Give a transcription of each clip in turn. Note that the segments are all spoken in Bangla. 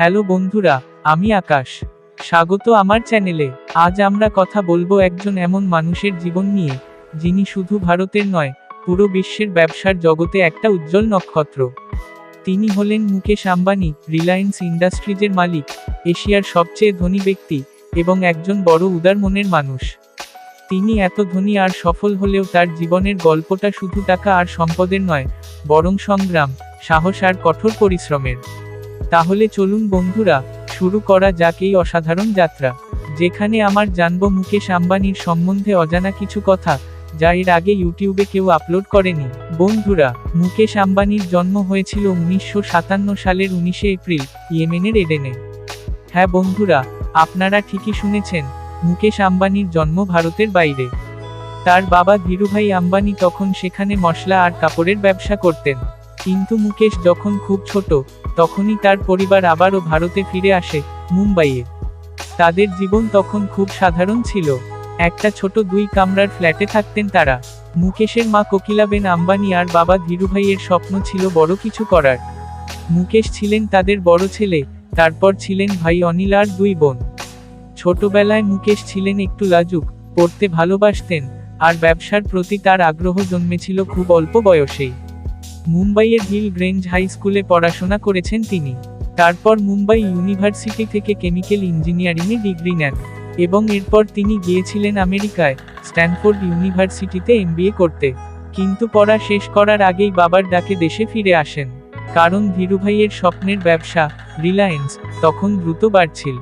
হ্যালো বন্ধুরা, আমি আকাশ। স্বাগত আমার চ্যানেলে। আজ আমরা কথা বলব একজন এমন মানুষের জীবন নিয়ে, যিনি শুধু ভারতের নয়, পুরো বিশ্বের ব্যবসার জগতে একটা উজ্জ্বল নক্ষত্র। তিনি হলেন মুকেশ আম্বানি, রিলায়েন্স ইন্ডাস্ট্রিজের মালিক, এশিয়ার সবচেয়ে ধনী ব্যক্তি এবং একজন বড় উদার মনের মানুষ। তিনি এত ধনী আর সফল হলেও তার জীবনের গল্পটা শুধু টাকা আর সম্পদের নয়, বরং সংগ্রাম, সাহস আর কঠোর পরিশ্রমের। তাহলে চলুন বন্ধুরা, শুরু করা যাক এই অসাধারণ যাত্রা। যেখানে আমার জানব মুকেশ আম্বানির সম্বন্ধে অজানা কিছু কথা, যা এর আগে ইউটিউবে কেউ আপলোড করেনি। বন্ধুরা, মুকেশ আম্বানির জন্ম হয়েছিল উনিশশো সাতান্ন সালের উনিশে এপ্রিল, ইয়েমেনের এডেনে। হ্যাঁ বন্ধুরা, আপনারা ঠিকই শুনেছেন, মুকেশ আম্বানির জন্ম ভারতের বাইরে। তার বাবা ধীরুভাই আম্বানি তখন সেখানে মশলা আর কাপড়ের ব্যবসা করতেন। কিন্তু মুকেশ যখন খুব ছোট, তখনই তার পরিবার আবারও ভারতে ফিরে আসে, মুম্বাইয়ে। তাদের জীবন তখন খুব সাধারণ ছিল। একটা ছোট দুই কামরার ফ্ল্যাটে থাকতেন তারা। মুকেশের মা কোকিলাবেন আম্বানি আর বাবা ধীরুভাইয়ের স্বপ্ন ছিল বড় কিছু করার। মুকেশ ছিলেন তাদের বড় ছেলে, তারপর ছিলেন ভাই অনিল আর দুই বোন। ছোটবেলায় মুকেশ ছিলেন একটু লাজুক, পড়তে ভালোবাসতেন, আর ব্যবসার প্রতি তার আগ্রহ জন্মেছিল খুব অল্প বয়সেই। মুম্বাইয়ের হিল গ্রেঞ্জ হাই স্কুলে পড়াশোনা করেছেন তিনি। তারপর মুম্বাই ইউনিভার্সিটি থেকে কেমিক্যাল ইঞ্জিনিয়ারিংয়ে ডিগ্রি নেন এবং এরপর তিনি গিয়েছিলেন আমেরিকায়, স্ট্যানফোর্ড ইউনিভার্সিটিতে এমবিএ করতে। কিন্তু পড়া শেষ করার আগেই বাবার ডাকে দেশে ফিরে আসেন। কারণ ধীরুভাইয়ের স্বপ্নের ব্যবসা, রিলায়েন্স, তখন দ্রুত বাড়ছিল।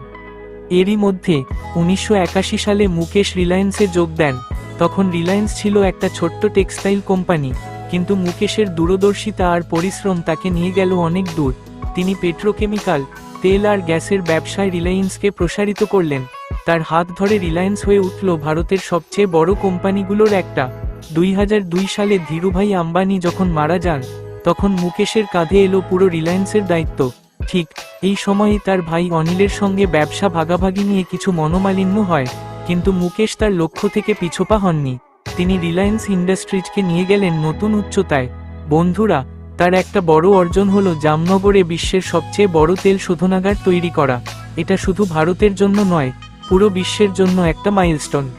এরই মধ্যে উনিশশো একাশি সালে মুকেশ রিলায়েন্সে যোগ দেন। তখন রিলায়েন্স ছিল একটা ছোট্ট টেক্সটাইল কোম্পানি। কিন্তু মুকেশের দূরদর্শিতা আর পরিশ্রম তাকে নিয়ে গেল অনেক দূর। তিনি পেট্রোকেমিক্যাল, তেল আর গ্যাসের ব্যবসায় রিলায়েন্সকে প্রসারিত করলেন। তার হাত ধরে রিলায়েন্স হয়ে উঠল ভারতের সবচেয়ে বড় কোম্পানিগুলোর একটা। দুই সালে ধীরুভাই আম্বানি যখন মারা যান, তখন মুকেশের কাঁধে এলো পুরো রিলায়েন্সের দায়িত্ব। ঠিক এই সময়েই তার ভাই অনিলের সঙ্গে ব্যবসা ভাগাভাগি নিয়ে কিছু মনোমালিন্য হয়, কিন্তু মুকেশ তার লক্ষ্য থেকে পিছোপা হননি। তিনি রিলায়েন্স ইন্ডাস্ট্রিজকে নিয়ে গেলেন নতুন উচ্চতায়। বন্ধুরা, তার একটা বড় অর্জন হলো জামনগরে বিশ্বের সবচেয়ে বড় তেল শোধনাগার তৈরি করা। এটা শুধু ভারতের জন্য নয়, পুরো বিশ্বের জন্য একটা মাইলস্টোন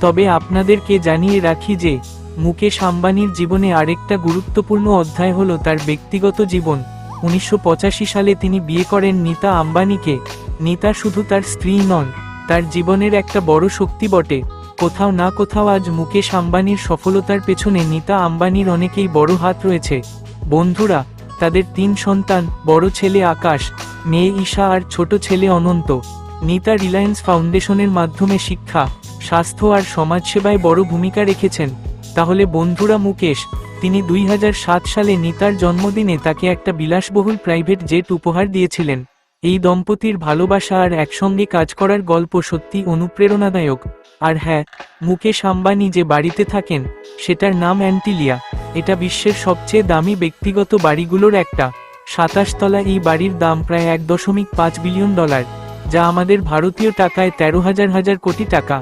তবে আপনাদেরকে জানিয়ে রাখি যে, মুকেশ আম্বানির জীবনে আরেকটা গুরুত্বপূর্ণ অধ্যায় হলো তার ব্যক্তিগত জীবন। উনিশশো পঁচাশি সালে তিনি বিয়ে করেন নিতা আম্বানিকে। নিতা শুধু তার স্ত্রী নন তার জীবনের একটা বড় শক্তি বটে। কোথাও না কোথাও আজ মুকেশ আম্বানির সফলতার পেছনে নিতা আম্বানির অনেকেই বড় হাত রয়েছে। বন্ধুরা, তাদের তিন সন্তান, বড় ছেলে আকাশ, মেয়ে ঈশা আর ছোট ছেলে অনন্ত। নিতা রিলায়েন্স ফাউন্ডেশনের মাধ্যমে শিক্ষা, স্বাস্থ্য আর সমাজসেবায় বড় ভূমিকা রেখেছেন। তাহলে বন্ধুরা মুকেশ, তিনি দুই হাজার সাত সালে নিতার জন্মদিনে তাকে একটা বিলাসবহুল প্রাইভেট জেট উপহার দিয়েছিলেন। এই দম্পতির ভালোবাসা আর একসঙ্গে কাজ করার গল্প সত্যি অনুপ্রেরণাদায়ক। আর হ্যাঁ মুকেশ আম্বানি যে বাড়িতে থাকেন, সেটার নাম অ্যান্টিলিয়া। এটা বিশ্বের সবচেয়ে দামি ব্যক্তিগত বাড়িগুলোর একটা। সাতাশ তলা এই বাড়ির দাম প্রায় এক দশমিক পাঁচ বিলিয়ন ডলার, যা আমাদের ভারতীয় টাকায় তেরো হাজার হাজার কোটি টাকা।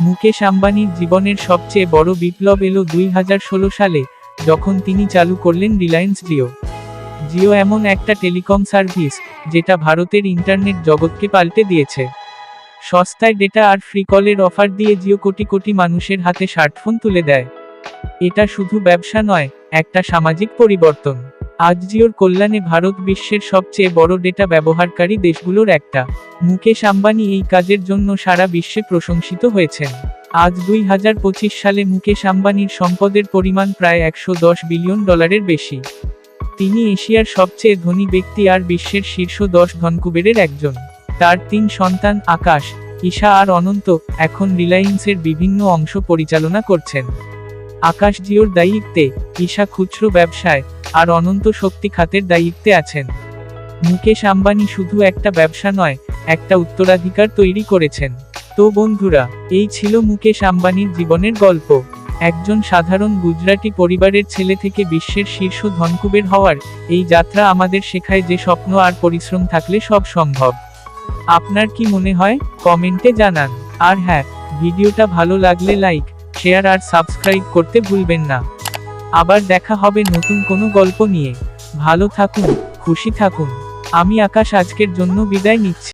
মুকেশ আম্বানির জীবনের সবচেয়ে বড় বিপ্লব এলো দুই হাজার ষোলো সালে, যখন তিনি চালু করলেন রিলায়েন্স জিও। জিও এমন একটা টেলিকম সার্ভিস, যেটা ভারতের ইন্টারনেট জগৎকে পাল্টে দিয়েছে। সস্তায় ডেটা আর ফ্রি কলের অফার দিয়ে জিও কোটি কোটি মানুষের হাতে স্মার্টফোন তুলে দেয়। এটা শুধু ব্যবসা নয়, একটা সামাজিক পরিবর্তন। আজ জিওর কল্যাণে ভারত বিশ্বের সবচেয়ে বড় ডেটা ব্যবহারকারী দেশগুলোর একটা। মুকেশ আম্বানি এই কাজের জন্য সারা বিশ্বে প্রশংসিত হয়েছেন। আজ দুই হাজার পঁচিশ সালে মুকেশ আম্বানির সম্পদের পরিমাণ প্রায় একশো দশ বিলিয়ন ডলারের বেশি। তিনি এশিয়ার সবচেয়ে ধনী ব্যক্তি আর বিশ্বের শীর্ষ দশ ধনকুবেরের একজন। তার তিন সন্তান আকাশ, ঈশা আর অনন্ত এখন রিলায়েন্সের বিভিন্ন অংশ পরিচালনা করছেন। আকাশ জিওর দায়িত্বে, ঈশা খুচরো ব্যবসায় আর অনন্ত শক্তি খাতের দায়িত্বে আছেন। মুকেশ আম্বানি শুধু একটা ব্যবসা নয়, একটা উত্তরাধিকার তৈরি করেছেন। তো বন্ধুরা, এই ছিল মুকেশ আম্বানির জীবনের গল্প। একজন সাধারণ গুজরাটি পরিবারের ছেলে থেকে বিশ্বের শীর্ষ ধনকুবের হওয়ার এই যাত্রা আমাদের শেখায় যে স্বপ্ন আর পরিশ্রম থাকলে সব সম্ভব। আপনার কি মনে হয়? কমেন্টে জানান। আর হ্যাঁ ভিডিওটা ভালো লাগলে লাইক, শেয়ার আর সাবস্ক্রাইব করতে ভুলবেন না। আবার দেখা হবে নতুন কোনো গল্প নিয়ে। ভালো থাকুন, খুশি থাকুন। আমি আকাশ আজকের জন্য বিদায় নিচ্ছি।